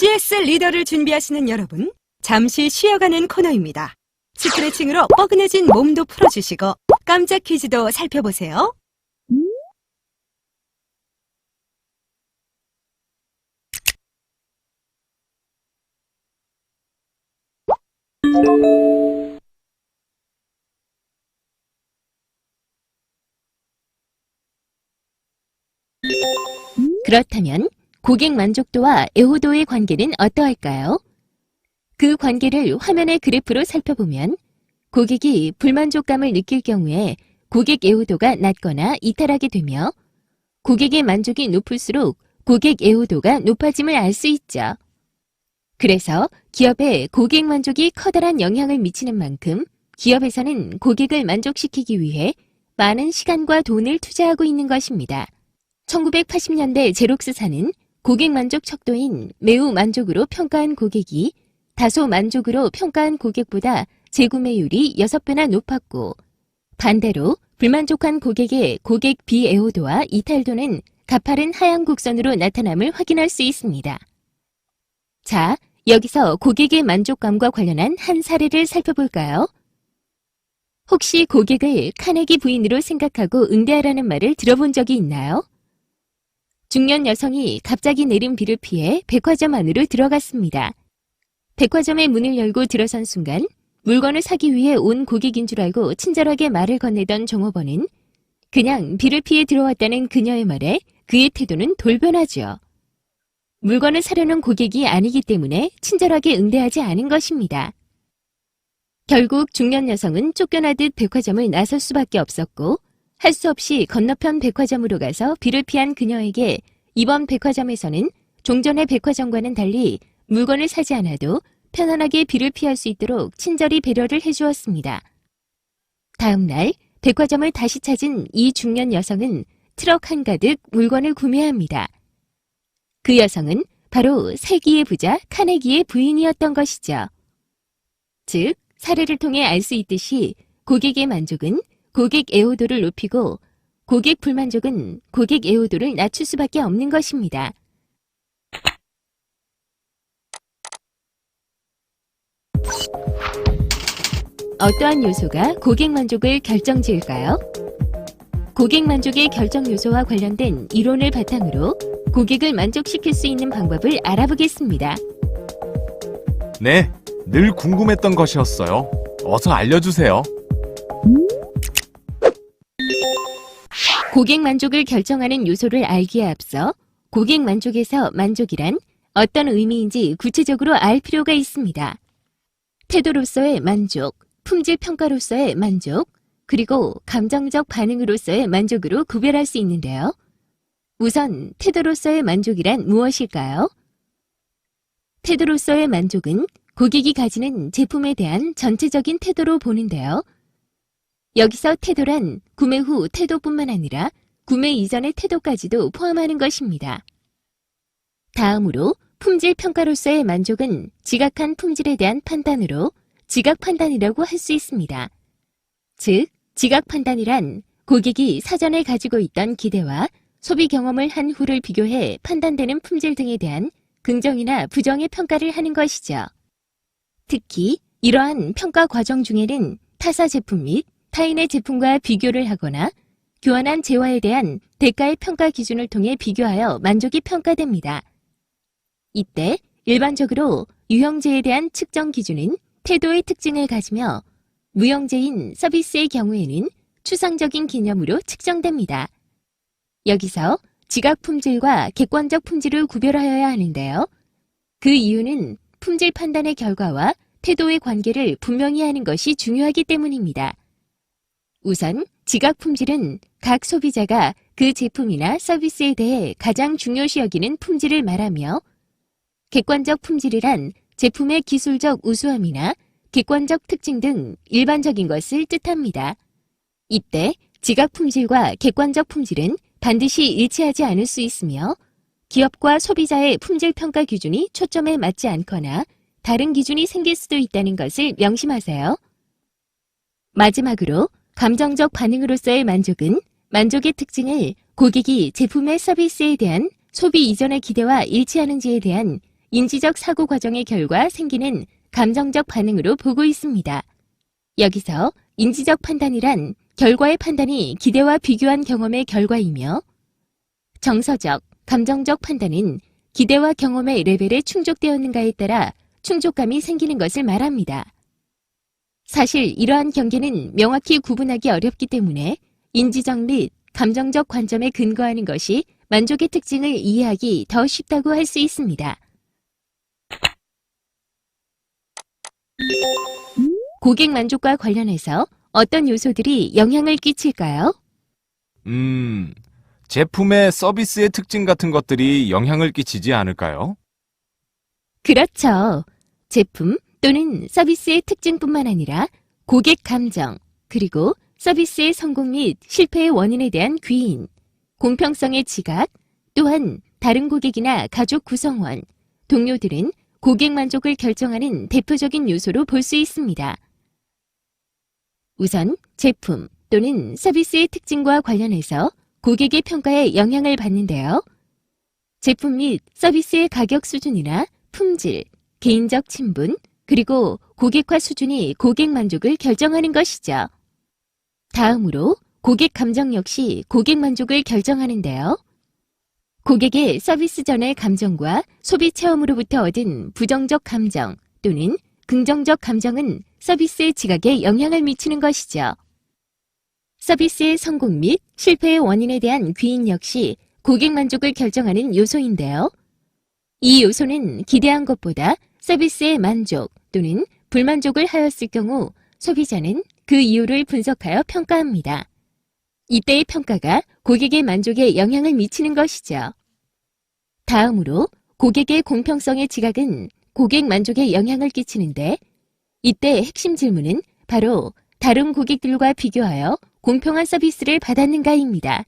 CS 리더를 준비하시는 여러분, 잠시 쉬어가는 코너입니다. 스트레칭으로 뻐근해진 몸도 풀어주시고 깜짝 퀴즈도 살펴보세요. 그렇다면 고객 만족도와 애호도의 관계는 어떠할까요? 그 관계를 화면의 그래프로 살펴보면 고객이 불만족감을 느낄 경우에 고객 애호도가 낮거나 이탈하게 되며 고객의 만족이 높을수록 고객 애호도가 높아짐을 알 수 있죠. 그래서 기업에 고객 만족이 커다란 영향을 미치는 만큼 기업에서는 고객을 만족시키기 위해 많은 시간과 돈을 투자하고 있는 것입니다. 1980년대 제록스사는 고객 만족 척도인 매우 만족으로 평가한 고객이 다소 만족으로 평가한 고객보다 재구매율이 6배나 높았고 반대로 불만족한 고객의 고객 비애호도와 이탈도는 가파른 하향 곡선으로 나타남을 확인할 수 있습니다. 자, 여기서 고객의 만족감과 관련한 한 사례를 살펴볼까요? 혹시 고객을 카네기 부인으로 생각하고 응대하라는 말을 들어본 적이 있나요? 중년 여성이 갑자기 내린 비를 피해 백화점 안으로 들어갔습니다. 백화점의 문을 열고 들어선 순간 물건을 사기 위해 온 고객인 줄 알고 친절하게 말을 건네던 종업원은 그냥 비를 피해 들어왔다는 그녀의 말에 그의 태도는 돌변하죠. 물건을 사려는 고객이 아니기 때문에 친절하게 응대하지 않은 것입니다. 결국 중년 여성은 쫓겨나듯 백화점을 나설 수밖에 없었고 할 수 없이 건너편 백화점으로 가서 비를 피한 그녀에게 이번 백화점에서는 종전의 백화점과는 달리 물건을 사지 않아도 편안하게 비를 피할 수 있도록 친절히 배려를 해주었습니다. 다음 날 백화점을 다시 찾은 이 중년 여성은 트럭 한가득 물건을 구매합니다. 그 여성은 바로 세기의 부자 카네기의 부인이었던 것이죠. 즉, 사례를 통해 알 수 있듯이 고객의 만족은 고객 애호도를 높이고 고객 불만족은 고객 애호도를 낮출 수밖에 없는 것입니다. 어떠한 요소가 고객 만족을 결정지을까요? 고객 만족의 결정 요소와 관련된 이론을 바탕으로 고객을 만족시킬 수 있는 방법을 알아보겠습니다. 네, 늘 궁금했던 것이었어요. 어서 알려주세요. 고객 만족을 결정하는 요소를 알기에 앞서 고객 만족에서 만족이란 어떤 의미인지 구체적으로 알 필요가 있습니다. 태도로서의 만족, 품질 평가로서의 만족, 그리고 감정적 반응으로서의 만족으로 구별할 수 있는데요. 우선 태도로서의 만족이란 무엇일까요? 태도로서의 만족은 고객이 가지는 제품에 대한 전체적인 태도로 보는데요. 여기서 태도란 구매 후 태도뿐만 아니라 구매 이전의 태도까지도 포함하는 것입니다. 다음으로 품질 평가로서의 만족은 지각한 품질에 대한 판단으로 지각 판단이라고 할 수 있습니다. 즉, 지각 판단이란 고객이 사전에 가지고 있던 기대와 소비 경험을 한 후를 비교해 판단되는 품질 등에 대한 긍정이나 부정의 평가를 하는 것이죠. 특히 이러한 평가 과정 중에는 타사 제품 및 타인의 제품과 비교를 하거나 교환한 재화에 대한 대가의 평가 기준을 통해 비교하여 만족이 평가됩니다. 이때 일반적으로 유형제에 대한 측정 기준은 태도의 특징을 가지며 무형제인 서비스의 경우에는 추상적인 개념으로 측정됩니다. 여기서 지각 품질과 객관적 품질을 구별하여야 하는데요. 그 이유는 품질 판단의 결과와 태도의 관계를 분명히 하는 것이 중요하기 때문입니다. 우선 지각 품질은 각 소비자가 그 제품이나 서비스에 대해 가장 중요시 여기는 품질을 말하며 객관적 품질이란 제품의 기술적 우수함이나 객관적 특징 등 일반적인 것을 뜻합니다. 이때 지각 품질과 객관적 품질은 반드시 일치하지 않을 수 있으며 기업과 소비자의 품질 평가 기준이 초점에 맞지 않거나 다른 기준이 생길 수도 있다는 것을 명심하세요. 마지막으로 감정적 반응으로서의 만족은 만족의 특징을 고객이 제품의 서비스에 대한 소비 이전의 기대와 일치하는지에 대한 인지적 사고 과정의 결과 생기는 감정적 반응으로 보고 있습니다. 여기서 인지적 판단이란 결과의 판단이 기대와 비교한 경험의 결과이며 정서적, 감정적 판단은 기대와 경험의 레벨에 충족되었는가에 따라 충족감이 생기는 것을 말합니다. 사실 이러한 경계는 명확히 구분하기 어렵기 때문에 인지적 및 감정적 관점에 근거하는 것이 만족의 특징을 이해하기 더 쉽다고 할 수 있습니다. 고객 만족과 관련해서 어떤 요소들이 영향을 끼칠까요? 음, 제품의 서비스의 특징 같은 것들이 영향을 끼치지 않을까요? 그렇죠. 제품 또는 서비스의 특징뿐만 아니라 고객 감정, 그리고 서비스의 성공 및 실패의 원인에 대한 귀인, 공평성의 지각, 또한 다른 고객이나 가족 구성원, 동료들은 고객 만족을 결정하는 대표적인 요소로 볼 수 있습니다. 우선 제품 또는 서비스의 특징과 관련해서 고객의 평가에 영향을 받는데요. 제품 및 서비스의 가격 수준이나 품질, 개인적 친분, 그리고 고객화 수준이 고객 만족을 결정하는 것이죠. 다음으로 고객 감정 역시 고객 만족을 결정하는데요. 고객의 서비스 전의 감정과 소비 체험으로부터 얻은 부정적 감정 또는 긍정적 감정은 서비스의 지각에 영향을 미치는 것이죠. 서비스의 성공 및 실패의 원인에 대한 귀인 역시 고객 만족을 결정하는 요소인데요. 이 요소는 기대한 것보다 서비스의 만족 또는 불만족을 하였을 경우 소비자는 그 이유를 분석하여 평가합니다. 이때의 평가가 고객의 만족에 영향을 미치는 것이죠. 다음으로 고객의 공평성의 지각은 고객 만족에 영향을 끼치는데 이때 핵심 질문은 바로 다른 고객들과 비교하여 공평한 서비스를 받았는가입니다.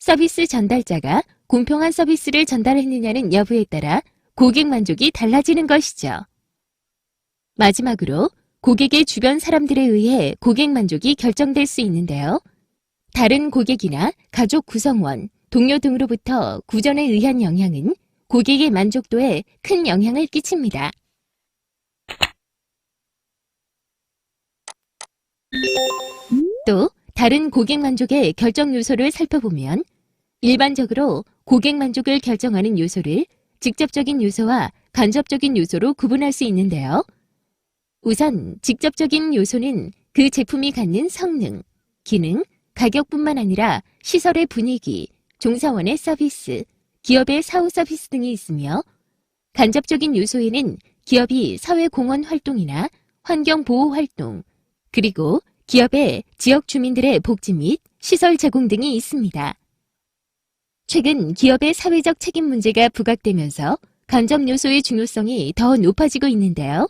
서비스 전달자가 공평한 서비스를 전달했느냐는 여부에 따라 고객 만족이 달라지는 것이죠. 마지막으로 고객의 주변 사람들에 의해 고객 만족이 결정될 수 있는데요. 다른 고객이나 가족 구성원, 동료 등으로부터 구전에 의한 영향은 고객의 만족도에 큰 영향을 끼칩니다. 또 다른 고객 만족의 결정 요소를 살펴보면 일반적으로 고객 만족을 결정하는 요소를 직접적인 요소와 간접적인 요소로 구분할 수 있는데요. 우선 직접적인 요소는 그 제품이 갖는 성능, 기능, 가격뿐만 아니라 시설의 분위기, 종사원의 서비스, 기업의 사후 서비스 등이 있으며 간접적인 요소에는 기업이 사회공헌 활동이나 환경보호 활동, 그리고 기업의 지역 주민들의 복지 및 시설 제공 등이 있습니다. 최근 기업의 사회적 책임 문제가 부각되면서 간접 요소의 중요성이 더 높아지고 있는데요.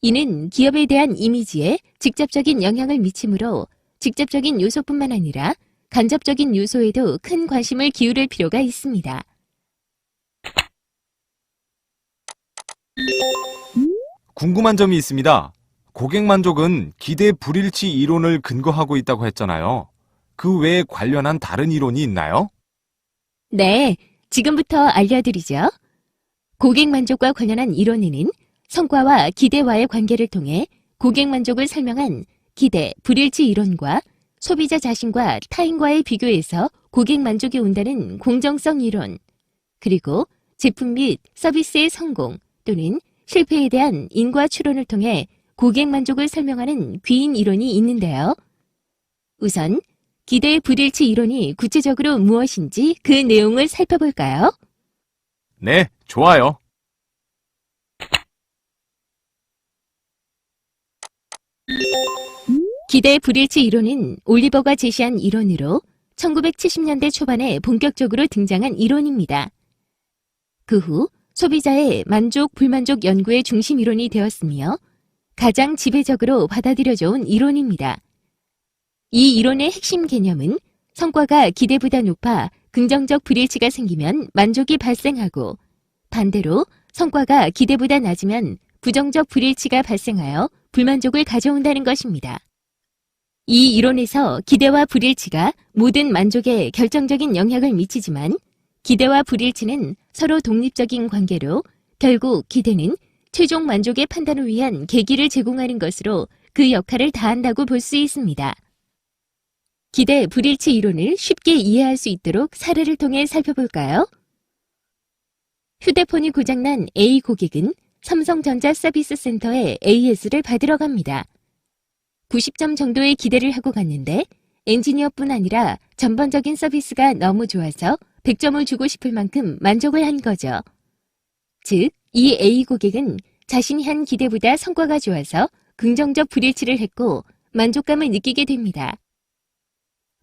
이는 기업에 대한 이미지에 직접적인 영향을 미치므로 직접적인 요소뿐만 아니라 간접적인 요소에도 큰 관심을 기울일 필요가 있습니다. 궁금한 점이 있습니다. 고객 만족은 기대 불일치 이론을 근거하고 있다고 했잖아요. 그 외에 관련한 다른 이론이 있나요? 네, 지금부터 알려드리죠. 고객 만족과 관련한 이론에는 성과와 기대와의 관계를 통해 고객 만족을 설명한 기대 불일치 이론과 소비자 자신과 타인과의 비교에서 고객 만족이 온다는 공정성 이론, 그리고 제품 및 서비스의 성공 또는 실패에 대한 인과 추론을 통해 고객 만족을 설명하는 귀인 이론이 있는데요. 우선 기대 불일치 이론이 구체적으로 무엇인지 그 내용을 살펴볼까요? 네, 좋아요. 기대 불일치 이론은 올리버가 제시한 이론으로 1970년대 초반에 본격적으로 등장한 이론입니다. 그 후 소비자의 만족, 불만족 연구의 중심 이론이 되었으며 가장 지배적으로 받아들여져 온 이론입니다. 이 이론의 핵심 개념은 성과가 기대보다 높아 긍정적 불일치가 생기면 만족이 발생하고 반대로 성과가 기대보다 낮으면 부정적 불일치가 발생하여 불만족을 가져온다는 것입니다. 이 이론에서 기대와 불일치가 모든 만족에 결정적인 영향을 미치지만 기대와 불일치는 서로 독립적인 관계로 결국 기대는 최종 만족의 판단을 위한 계기를 제공하는 것으로 그 역할을 다한다고 볼 수 있습니다. 기대 불일치 이론을 쉽게 이해할 수 있도록 사례를 통해 살펴볼까요? 휴대폰이 고장난 A 고객은 삼성전자 서비스 센터에 AS를 받으러 갑니다. 90점 정도의 기대를 하고 갔는데 엔지니어뿐 아니라 전반적인 서비스가 너무 좋아서 100점을 주고 싶을 만큼 만족을 한 거죠. 즉, 이 A 고객은 자신이 한 기대보다 성과가 좋아서 긍정적 불일치를 했고 만족감을 느끼게 됩니다.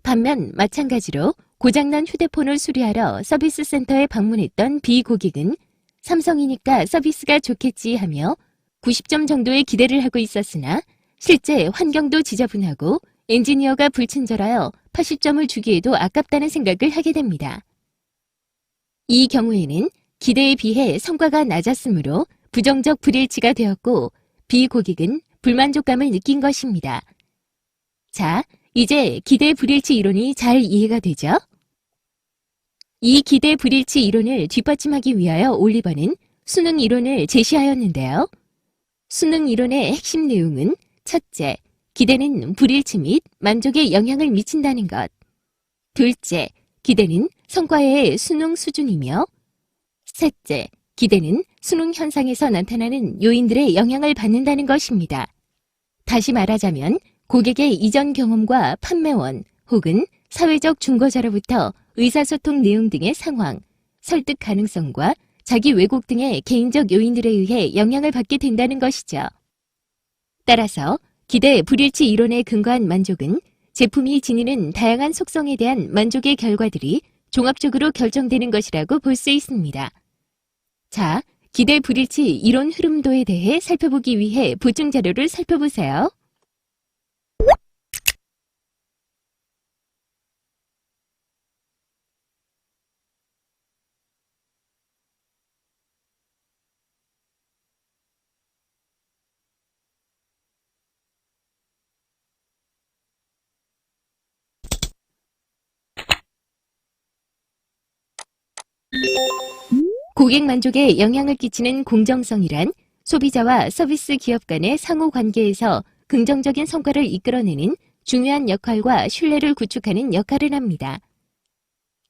반면 마찬가지로 고장난 휴대폰을 수리하러 서비스 센터에 방문했던 B 고객은 삼성이니까 서비스가 좋겠지 하며 90점 정도의 기대를 하고 있었으나 실제 환경도 지저분하고 엔지니어가 불친절하여 80점을 주기에도 아깝다는 생각을 하게 됩니다. 이 경우에는 기대에 비해 성과가 낮았으므로 부정적 불일치가 되었고 B 고객은 불만족감을 느낀 것입니다. 자, 이제 기대 불일치 이론이 잘 이해가 되죠? 이 기대 불일치 이론을 뒷받침하기 위하여 올리버는 수능 이론을 제시하였는데요. 수능 이론의 핵심 내용은 첫째, 기대는 불일치 및 만족에 영향을 미친다는 것. 둘째, 기대는 성과의 수능 수준이며 셋째, 기대는 수능 현상에서 나타나는 요인들의 영향을 받는다는 것입니다. 다시 말하자면 고객의 이전 경험과 판매원 혹은 사회적 중거자로부터 의사소통 내용 등의 상황, 설득 가능성과 자기 왜곡 등의 개인적 요인들에 의해 영향을 받게 된다는 것이죠. 따라서 기대 불일치 이론에 근거한 만족은 제품이 지니는 다양한 속성에 대한 만족의 결과들이 종합적으로 결정되는 것이라고 볼 수 있습니다. 자, 기대 불일치 이론 흐름도에 대해 살펴보기 위해 보충 자료를 살펴보세요. 고객 만족에 영향을 끼치는 공정성이란 소비자와 서비스 기업 간의 상호 관계에서 긍정적인 성과를 이끌어내는 중요한 역할과 신뢰를 구축하는 역할을 합니다.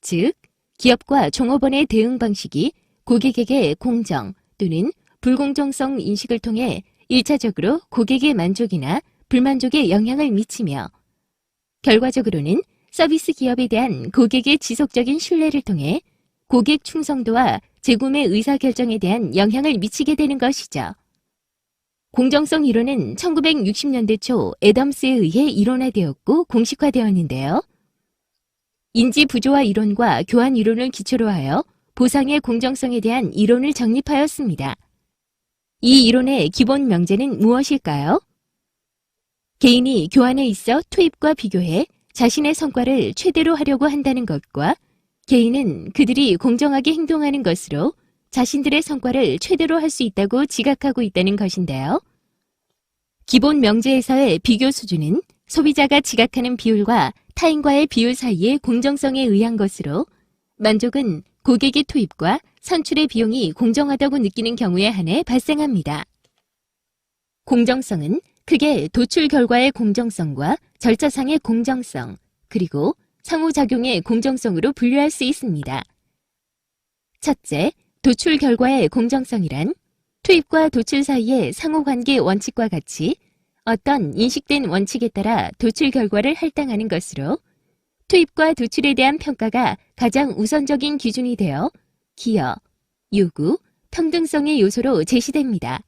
즉, 기업과 종업원의 대응 방식이 고객에게 공정 또는 불공정성 인식을 통해 1차적으로 고객의 만족이나 불만족에 영향을 미치며 결과적으로는 서비스 기업에 대한 고객의 지속적인 신뢰를 통해 고객 충성도와 재구매 의사결정에 대한 영향을 미치게 되는 것이죠. 공정성 이론은 1960년대 초 애덤스에 의해 이론화되었고 공식화되었는데요. 인지 부조화 이론과 교환 이론을 기초로 하여 보상의 공정성에 대한 이론을 정립하였습니다. 이 이론의 기본 명제는 무엇일까요? 개인이 교환에 있어 투입과 비교해 자신의 성과를 최대로 하려고 한다는 것과 개인은 그들이 공정하게 행동하는 것으로 자신들의 성과를 최대로 할 수 있다고 지각하고 있다는 것인데요. 기본 명제에서의 비교 수준은 소비자가 지각하는 비율과 타인과의 비율 사이의 공정성에 의한 것으로 만족은 고객의 투입과 선출의 비용이 공정하다고 느끼는 경우에 한해 발생합니다. 공정성은 크게 도출 결과의 공정성과 절차상의 공정성, 그리고 상호작용의 공정성으로 분류할 수 있습니다. 첫째, 도출 결과의 공정성이란 투입과 도출 사이의 상호관계 원칙과 같이 어떤 인식된 원칙에 따라 도출 결과를 할당하는 것으로 투입과 도출에 대한 평가가 가장 우선적인 기준이 되어 기여, 요구, 평등성의 요소로 제시됩니다.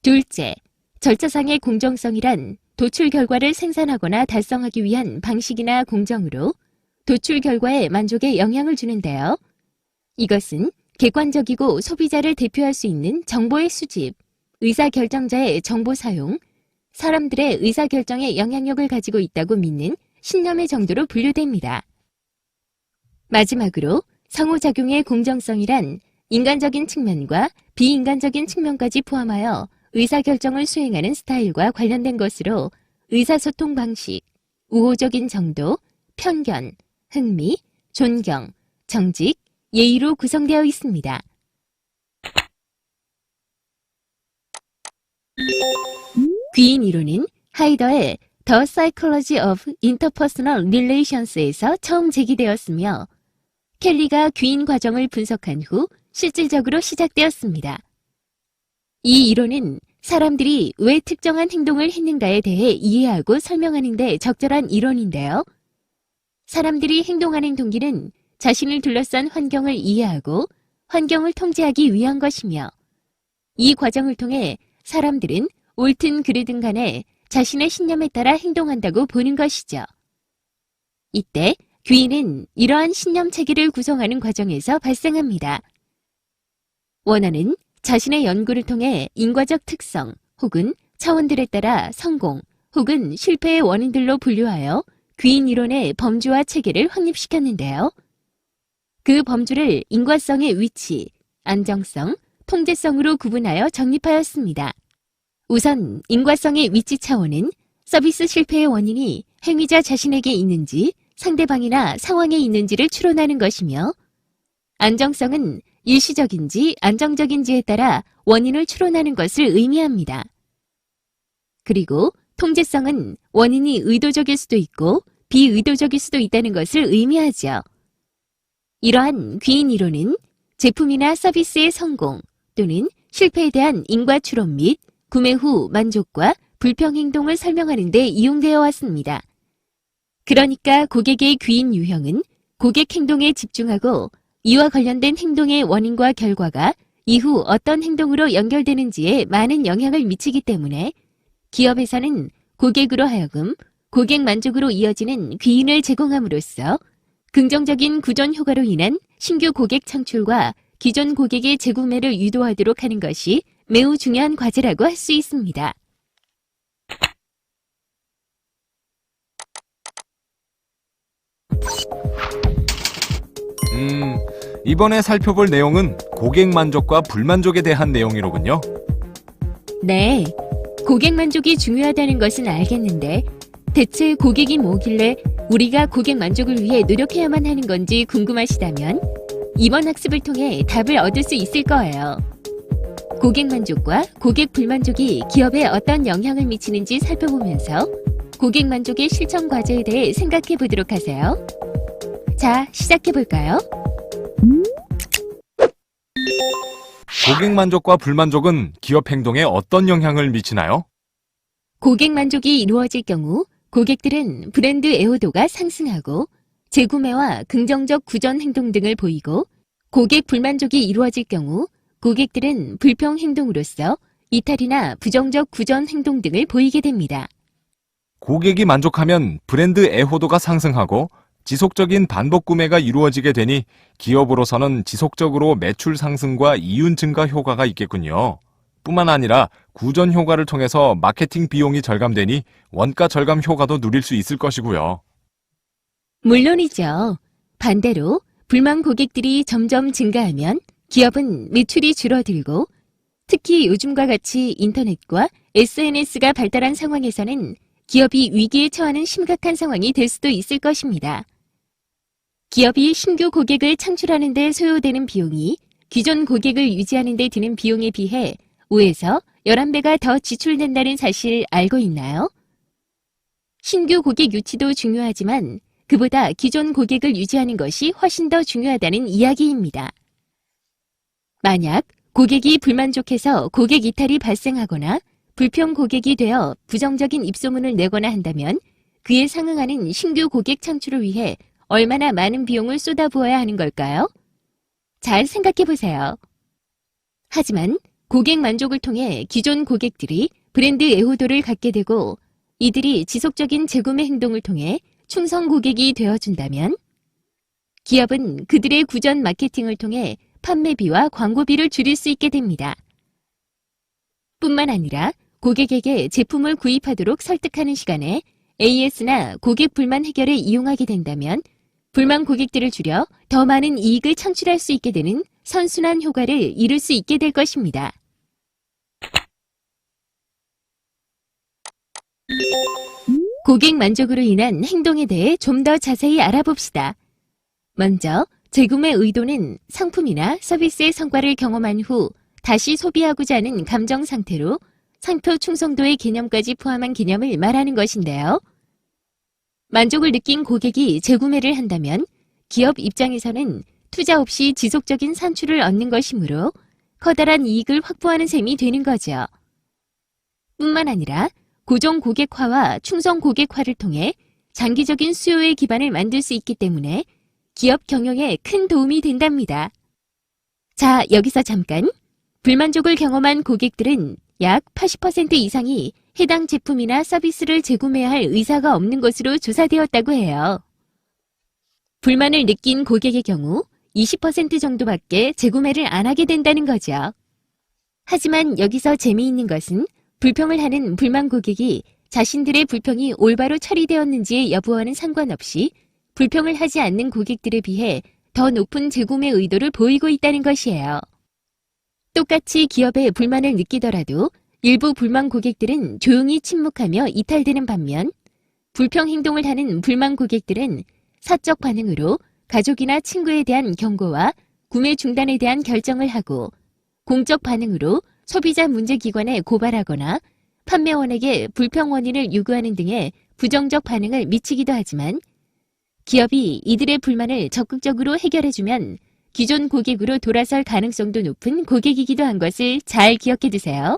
둘째, 절차상의 공정성이란 도출 결과를 생산하거나 달성하기 위한 방식이나 공정으로 도출 결과에 만족에 영향을 주는데요. 이것은 객관적이고 소비자를 대표할 수 있는 정보의 수집, 의사결정자의 정보 사용, 사람들의 의사결정에 영향력을 가지고 있다고 믿는 신념의 정도로 분류됩니다. 마지막으로 상호작용의 공정성이란 인간적인 측면과 비인간적인 측면까지 포함하여 의사결정을 수행하는 스타일과 관련된 것으로 의사소통 방식, 우호적인 정도, 편견, 흥미, 존경, 정직, 예의로 구성되어 있습니다. 귀인 이론은 하이더의 The Psychology of Interpersonal Relations에서 처음 제기되었으며 켈리가 귀인 과정을 분석한 후 실질적으로 시작되었습니다. 이 이론은 사람들이 왜 특정한 행동을 했는가에 대해 이해하고 설명하는 데 적절한 이론인데요. 사람들이 행동하는 동기는 자신을 둘러싼 환경을 이해하고 환경을 통제하기 위한 것이며 이 과정을 통해 사람들은 옳든 그르든 간에 자신의 신념에 따라 행동한다고 보는 것이죠. 이때 귀인은 이러한 신념 체계를 구성하는 과정에서 발생합니다. 원어는 자신의 연구를 통해 인과적 특성 혹은 차원들에 따라 성공 혹은 실패의 원인들로 분류하여 귀인 이론의 범주와 체계를 확립시켰는데요. 그 범주를 인과성의 위치, 안정성, 통제성으로 구분하여 정립하였습니다. 우선 인과성의 위치 차원은 서비스 실패의 원인이 행위자 자신에게 있는지 상대방이나 상황에 있는지를 추론하는 것이며 안정성은 일시적인지 안정적인지에 따라 원인을 추론하는 것을 의미합니다. 그리고 통제성은 원인이 의도적일 수도 있고 비의도적일 수도 있다는 것을 의미하죠. 이러한 귀인 이론은 제품이나 서비스의 성공 또는 실패에 대한 인과 추론 및 구매 후 만족과 불평 행동을 설명하는 데 이용되어 왔습니다. 그러니까 고객의 귀인 유형은 고객 행동에 집중하고 이와 관련된 행동의 원인과 결과가 이후 어떤 행동으로 연결되는지에 많은 영향을 미치기 때문에 기업에서는 고객으로 하여금 고객 만족으로 이어지는 귀인을 제공함으로써 긍정적인 구전 효과로 인한 신규 고객 창출과 기존 고객의 재구매를 유도하도록 하는 것이 매우 중요한 과제라고 할 수 있습니다. 음, 이번에 살펴볼 내용은 고객 만족과 불만족에 대한 내용이로군요. 네. 고객 만족이 중요하다는 것은 알겠는데, 대체 고객이 뭐길래 우리가 고객 만족을 위해 노력해야만 하는 건지 궁금하시다면, 이번 학습을 통해 답을 얻을 수 있을 거예요. 고객 만족과 고객 불만족이 기업에 어떤 영향을 미치는지 살펴보면서 고객 만족의 실천 과제에 대해 생각해 보도록 하세요. 자, 시작해 볼까요? 고객 만족과 불만족은 기업 행동에 어떤 영향을 미치나요? 고객 만족이 이루어질 경우 고객들은 브랜드 애호도가 상승하고 재구매와 긍정적 구전 행동 등을 보이고 고객 불만족이 이루어질 경우 고객들은 불평 행동으로서 이탈이나 부정적 구전 행동 등을 보이게 됩니다. 고객이 만족하면 브랜드 애호도가 상승하고 지속적인 반복 구매가 이루어지게 되니 기업으로서는 지속적으로 매출 상승과 이윤 증가 효과가 있겠군요. 뿐만 아니라 구전 효과를 통해서 마케팅 비용이 절감되니 원가 절감 효과도 누릴 수 있을 것이고요. 물론이죠. 반대로 불만 고객들이 점점 증가하면 기업은 매출이 줄어들고 특히 요즘과 같이 인터넷과 SNS가 발달한 상황에서는 기업이 위기에 처하는 심각한 상황이 될 수도 있을 것입니다. 기업이 신규 고객을 창출하는 데 소요되는 비용이 기존 고객을 유지하는 데 드는 비용에 비해 5에서 11배가 더 지출된다는 사실 알고 있나요? 신규 고객 유치도 중요하지만 그보다 기존 고객을 유지하는 것이 훨씬 더 중요하다는 이야기입니다. 만약 고객이 불만족해서 고객 이탈이 발생하거나 불평 고객이 되어 부정적인 입소문을 내거나 한다면 그에 상응하는 신규 고객 창출을 위해 얼마나 많은 비용을 쏟아부어야 하는 걸까요? 잘 생각해 보세요. 하지만 고객 만족을 통해 기존 고객들이 브랜드 애호도를 갖게 되고 이들이 지속적인 재구매 행동을 통해 충성 고객이 되어준다면 기업은 그들의 구전 마케팅을 통해 판매비와 광고비를 줄일 수 있게 됩니다. 뿐만 아니라 고객에게 제품을 구입하도록 설득하는 시간에 AS나 고객 불만 해결에 이용하게 된다면 불만 고객들을 줄여 더 많은 이익을 창출할 수 있게 되는 선순환 효과를 이룰 수 있게 될 것입니다. 고객 만족으로 인한 행동에 대해 좀 더 자세히 알아봅시다. 먼저 재구매 의도는 상품이나 서비스의 성과를 경험한 후 다시 소비하고자 하는 감정 상태로 상표 충성도의 개념까지 포함한 개념을 말하는 것인데요. 만족을 느낀 고객이 재구매를 한다면 기업 입장에서는 투자 없이 지속적인 산출을 얻는 것이므로 커다란 이익을 확보하는 셈이 되는 거죠. 뿐만 아니라 고정 고객화와 충성 고객화를 통해 장기적인 수요의 기반을 만들 수 있기 때문에 기업 경영에 큰 도움이 된답니다. 자, 여기서 잠깐. 불만족을 경험한 고객들은 약 80% 이상이 해당 제품이나 서비스를 재구매할 의사가 없는 것으로 조사되었다고 해요. 불만을 느낀 고객의 경우 20% 정도밖에 재구매를 안 하게 된다는 거죠. 하지만 여기서 재미있는 것은 불평을 하는 불만 고객이 자신들의 불평이 올바로 처리되었는지의 여부와는 상관없이 불평을 하지 않는 고객들에 비해 더 높은 재구매 의도를 보이고 있다는 것이에요. 똑같이 기업에 불만을 느끼더라도 일부 불만 고객들은 조용히 침묵하며 이탈되는 반면 불평 행동을 하는 불만 고객들은 사적 반응으로 가족이나 친구에 대한 경고와 구매 중단에 대한 결정을 하고 공적 반응으로 소비자 문제기관에 고발하거나 판매원에게 불평 원인을 요구하는 등의 부정적 반응을 미치기도 하지만 기업이 이들의 불만을 적극적으로 해결해주면 기존 고객으로 돌아설 가능성도 높은 고객이기도 한 것을 잘 기억해 두세요.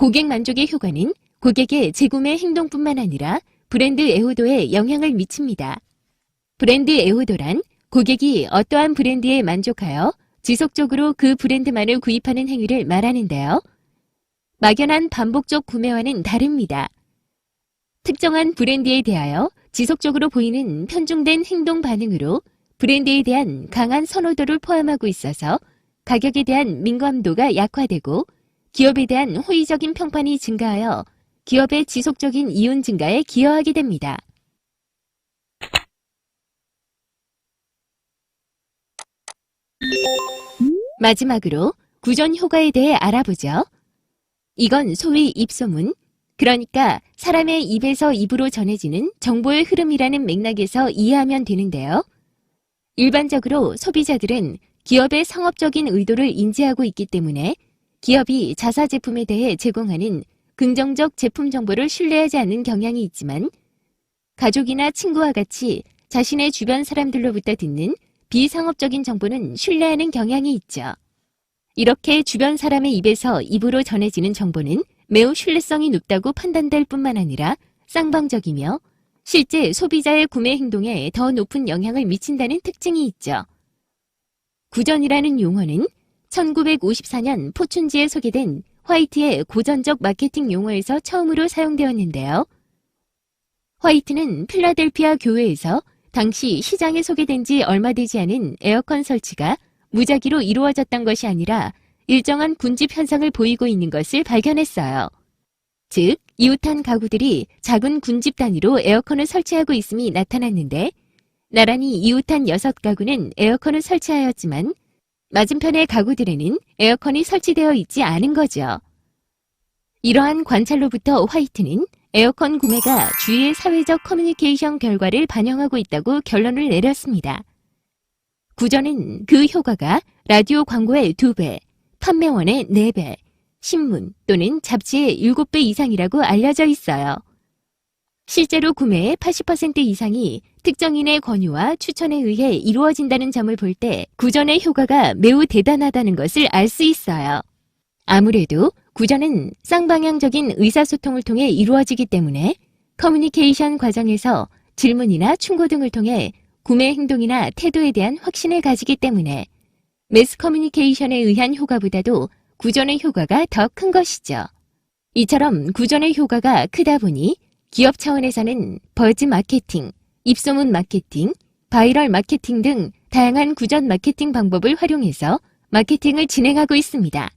고객 만족의 효과는 고객의 재구매 행동뿐만 아니라 브랜드 애호도에 영향을 미칩니다. 브랜드 애호도란 고객이 어떠한 브랜드에 만족하여 지속적으로 그 브랜드만을 구입하는 행위를 말하는데요. 막연한 반복적 구매와는 다릅니다. 특정한 브랜드에 대하여 지속적으로 보이는 편중된 행동 반응으로 브랜드에 대한 강한 선호도를 포함하고 있어서 가격에 대한 민감도가 약화되고 기업에 대한 호의적인 평판이 증가하여 기업의 지속적인 이윤 증가에 기여하게 됩니다. 마지막으로 구전 효과에 대해 알아보죠. 이건 소위 입소문, 그러니까 사람의 입에서 입으로 전해지는 정보의 흐름이라는 맥락에서 이해하면 되는데요. 일반적으로 소비자들은 기업의 상업적인 의도를 인지하고 있기 때문에 기업이 자사 제품에 대해 제공하는 긍정적 제품 정보를 신뢰하지 않는 경향이 있지만 가족이나 친구와 같이 자신의 주변 사람들로부터 듣는 비상업적인 정보는 신뢰하는 경향이 있죠. 이렇게 주변 사람의 입에서 입으로 전해지는 정보는 매우 신뢰성이 높다고 판단될 뿐만 아니라 쌍방적이며 실제 소비자의 구매 행동에 더 높은 영향을 미친다는 특징이 있죠. 구전이라는 용어는 1954년 포춘지에 소개된 화이트의 고전적 마케팅 용어에서 처음으로 사용되었는데요. 화이트는 필라델피아 교회에서 당시 시장에 소개된 지 얼마 되지 않은 에어컨 설치가 무작위로 이루어졌던 것이 아니라 일정한 군집 현상을 보이고 있는 것을 발견했어요. 즉, 이웃한 가구들이 작은 군집 단위로 에어컨을 설치하고 있음이 나타났는데 나란히 이웃한 여섯 가구는 에어컨을 설치하였지만 맞은편의 가구들에는 에어컨이 설치되어 있지 않은 거죠. 이러한 관찰로부터 화이트는 에어컨 구매가 주위의 사회적 커뮤니케이션 결과를 반영하고 있다고 결론을 내렸습니다. 구전은 그 효과가 라디오 광고의 2배, 판매원의 4배, 신문 또는 잡지의 7배 이상이라고 알려져 있어요. 실제로 구매의 80% 이상이 특정인의 권유와 추천에 의해 이루어진다는 점을 볼 때 구전의 효과가 매우 대단하다는 것을 알 수 있어요. 아무래도 구전은 쌍방향적인 의사소통을 통해 이루어지기 때문에 커뮤니케이션 과정에서 질문이나 충고 등을 통해 구매 행동이나 태도에 대한 확신을 가지기 때문에 매스 커뮤니케이션에 의한 효과보다도 구전의 효과가 더 큰 것이죠. 이처럼 구전의 효과가 크다 보니 기업 차원에서는 버즈 마케팅, 입소문 마케팅, 바이럴 마케팅 등 다양한 구전 마케팅 방법을 활용해서 마케팅을 진행하고 있습니다.